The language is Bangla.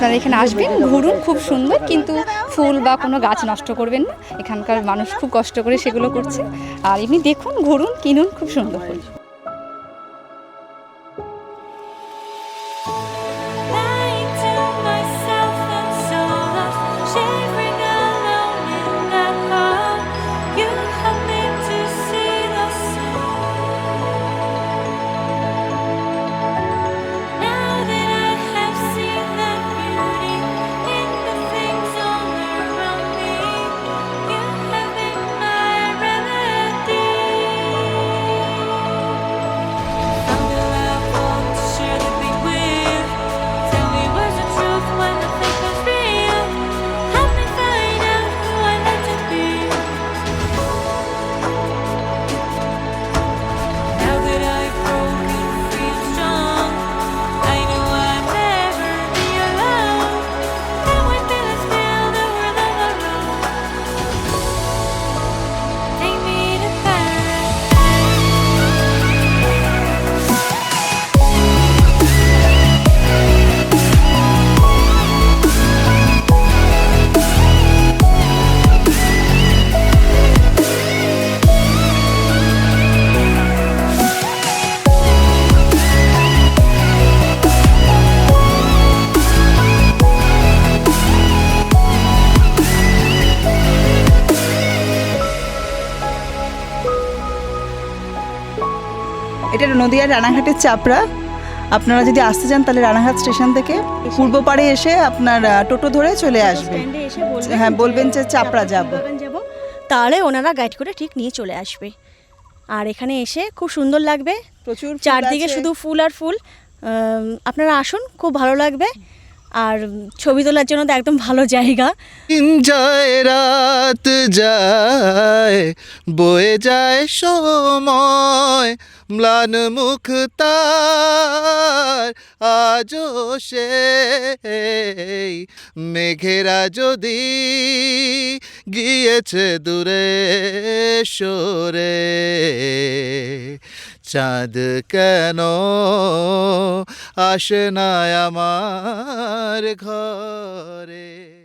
আপনারা এখানে আসবেন, ঘুরুন, খুব সুন্দর, কিন্তু ফুল বা কোনো গাছ নষ্ট করবেন না। এখানকার মানুষ খুব কষ্ট করে সেগুলো করছে। আর এমনি দেখুন, ঘুরুন, কিনুন, খুব সুন্দর ফুল। এটা নদীয়ার রানাঘাটের চাপড়া। আপনারা যদি আসতে চান তাহলে রানাঘাট স্টেশন থেকে। পূর্ব পাড়ে এসে আপনার টোটো ধরে চলে আসবে। হ্যাঁ, বলবেন যে চাপড়া যাব। তাহলে ওনারা গাইড করে ঠিক নিয়ে চলে আসবে। আর এখানে এসে খুব সুন্দর লাগবে। প্রচুর চারদিকে শুধু ফুল আর ফুল। আপনারা আসুন খুব ভালো লাগবে। আর ছবি তোলার জন্য তো একদম ভালো জায়গা। যায়, রাত যায়, বয়ে যায় সময়, ম্লান মুখ তার, আজও সেই মেঘেরা যদি গিয়েছে দূরে সরে। চাঁদ কেন আসে না আমার ঘরে?